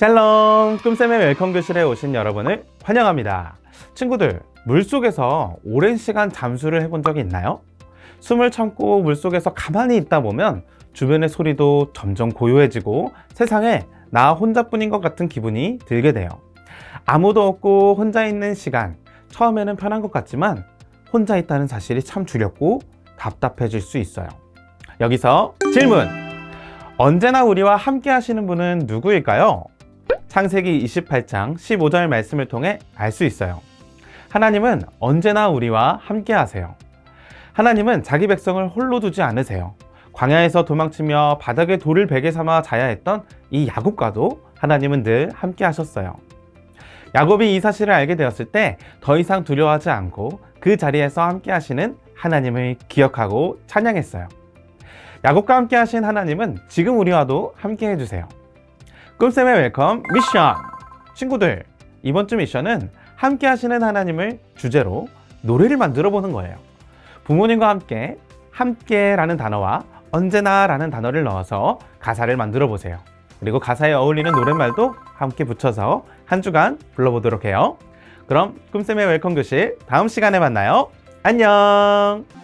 샬롬! 꿈쌤의 웰컴 교실에 오신 여러분을 환영합니다. 친구들, 물속에서 오랜 시간 잠수를 해본 적이 있나요? 숨을 참고 물속에서 가만히 있다 보면 주변의 소리도 점점 고요해지고 세상에 나 혼자뿐인 것 같은 기분이 들게 돼요. 아무도 없고 혼자 있는 시간, 처음에는 편한 것 같지만 혼자 있다는 사실이 참 두렵고 답답해질 수 있어요. 여기서 질문! 언제나 우리와 함께 하시는 분은 누구일까요? 창세기 28장 15절 말씀을 통해 알 수 있어요. 하나님은 언제나 우리와 함께 하세요. 하나님은 자기 백성을 홀로 두지 않으세요. 광야에서 도망치며 바닥에 돌을 베개 삼아 자야 했던 이 야곱과도 하나님은 늘 함께 하셨어요. 야곱이 이 사실을 알게 되었을 때 더 이상 두려워하지 않고 그 자리에서 함께 하시는 하나님을 기억하고 찬양했어요. 야곱과 함께 하신 하나님은 지금 우리와도 함께 해주세요. 꿈쌤의 웰컴 미션! 친구들, 이번 주 미션은 함께 하시는 하나님을 주제로 노래를 만들어 보는 거예요. 부모님과 함께 함께 라는 단어와 언제나 라는 단어를 넣어서 가사를 만들어 보세요. 그리고 가사에 어울리는 노랫말도 함께 붙여서 한 주간 불러보도록 해요. 그럼 꿈쌤의 웰컴 교실 다음 시간에 만나요. 안녕!